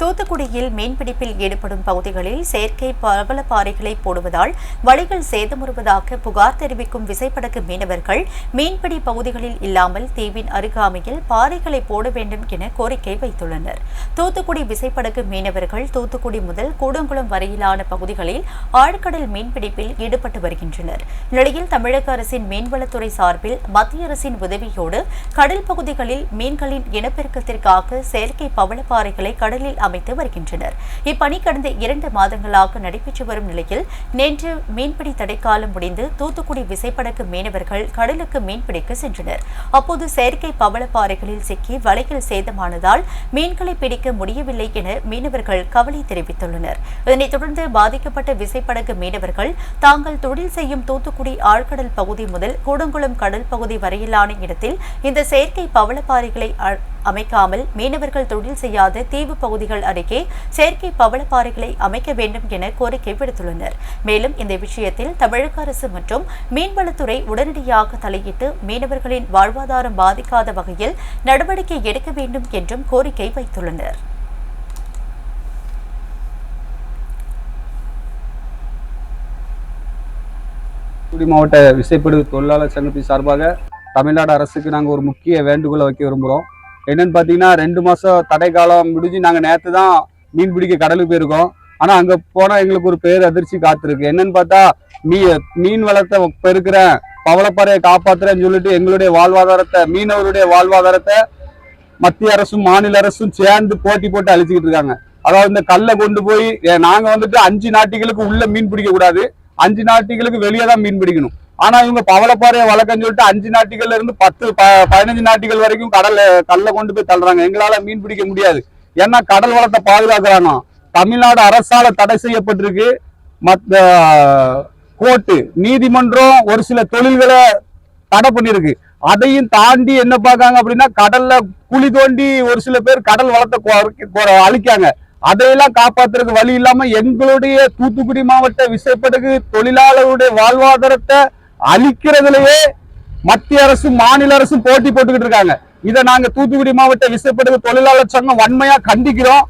தூத்துக்குடியில் மீன்பிடிப்பில் ஈடுபடும் பகுதிகளில் செயற்கை பவளப்பாறைகளை போடுவதால் வழிகள் சேதமுறுவதாக புகார் தெரிவிக்கும் விசைப்படகு மீனவர்கள் மீன்பிடி பகுதிகளில் இல்லாமல் தீவின் அருகாமையில் பாறைகளை போட வேண்டும் என கோரிக்கை வைத்துள்ளனர். தூத்துக்குடி விசைப்படகு மீனவர்கள் தூத்துக்குடி முதல் கூடங்குளம் வரையிலான பகுதிகளில் ஆழ்கடல் மீன்பிடிப்பில் ஈடுபட்டு வருகின்றனர். நிலையில் தமிழக அரசின் மீன்வளத்துறை சார்பில் மத்திய அரசின் உதவியோடு கடல் பகுதிகளில் மீன்களின் இனப்பெருக்கத்திற்காக செயற்கை பவளப்பாறைகளை கடலில் அமைத்து வருகின்றனர். இப்பணி கடந்த இரண்டு மாதங்களாக நடைபெற்று வரும் நிலையில் நேற்று மீன்பிடி தடைக்காலம் முடிந்து தூத்துக்குடி விசைப்படகு மீனவர்கள் கடலுக்கு மீன்பிடிக்க சென்றனர். அப்போது செயற்கை பவளப்பாறைகளில் சிக்கி வலைகள் சேதமானதால் மீன்களை பிடிக்க முடியவில்லை என மீனவர்கள் கவலை தெரிவித்துள்ளனர். இதனைத் தொடர்ந்து பாதிக்கப்பட்ட விசைப்படகு மீனவர்கள் தாங்கள் தொழில் செய்யும் தூத்துக்குடி ஆழ்கடல் பகுதி முதல் கூடங்குளம் கடல் பகுதி வரையிலான இடத்தில் இந்த செயற்கை பவளப்பாறைகளை அமைக்காமல் மீனவர்கள் தொழில் செய்யாத தீவு பகுதிகள் அருகே செயற்கை பவளப்பாறைகளை அமைக்க வேண்டும் என கோரிக்கை விடுத்துள்ளனர். மேலும் இந்த விஷயத்தில் தமிழக அரசு மற்றும் மீன்வளத்துறை உடனடியாக தலையிட்டு மீனவர்களின் வாழ்வாதாரம் பாதிக்காத வகையில் நடவடிக்கை எடுக்க வேண்டும் என்றும் கோரிக்கை வைத்துள்ளனர். தூத்துக்குடி மாவட்ட விசைப்படு தொழிலாளர் சங்கத்தின் சார்பாக தமிழ்நாடு அரசுக்கு நாங்கள் ஒரு முக்கிய வேண்டுகோளை வைக்க விரும்புகிறோம். என்னன்னு பார்த்தீங்கன்னா ரெண்டு மாதம் தடை காலம் முடிஞ்சு நாங்கள் நேற்று தான் மீன் பிடிக்க கடலுக்கு போயிருக்கோம். ஆனால் அங்கே போனால் எங்களுக்கு ஒரு பேர் அதிர்ச்சி காத்திருக்கு. என்னன்னு பார்த்தா மீ மீன் வளத்தை பெருக்கிறேன் பவளப்பாறையை காப்பாத்துறேன்னு சொல்லிட்டு எங்களுடைய வாழ்வாதாரத்தை மீனவருடைய வாழ்வாதாரத்தை மத்திய அரசும் மாநில அரசும் சேர்ந்து போட்டி போட்டு அழிச்சுக்கிட்டு இருக்காங்க. அதாவது இந்த கல்லை கொண்டு போய் நாங்கள் வந்துட்டு அஞ்சு நாட்டிகளுக்கு உள்ள மீன் பிடிக்க கூடாது அஞ்சு நாட்டிகளுக்கு வெளியே தான் மீன் பிடிக்கணும். ஆனா இவங்க பவளப்பாறைய வளர்க்கன்னு சொல்லிட்டு அஞ்சு நாட்டுகள்ல இருந்து பத்து ப- பதினஞ்சு நாட்டிகள் வரைக்கும் கடல்ல கல்லை கொண்டு போய் தள்ளுறாங்க. எங்களால மீன் பிடிக்க முடியாது. ஏன்னா கடல் வளத்தை பாதுகாக்கிறாங்க தமிழ்நாடு அரசால தடை செய்யப்பட்டிருக்கு. மத்த கோர்ட்டு நீதிமன்றம் ஒரு சில தொழில்களை தடை பண்ணிருக்கு அதையும் தாண்டி என்ன பார்க்காங்க அப்படின்னா கடல்ல குழி தோண்டி ஒரு சில பேர் கடல் வளத்தை கொ- அழிக்காங்க அதையெல்லாம் காப்பாத்துறதுக்கு வழி இல்லாம எங்களுடைய தூத்துக்குடி மாவட்ட விசைப்படகு தொழிலாளருடைய வாழ்வாதாரத்தை அழிக்கிறதுலயே மத்திய அரசும் மாநில அரசும் போட்டி போட்டுக்கிட்டு இருக்காங்க. இதை நாங்க தூத்துக்குடி மாவட்ட விசைப்படகு தொழிலாளர் சங்கம் வன்மையா கண்டிக்கிறோம்.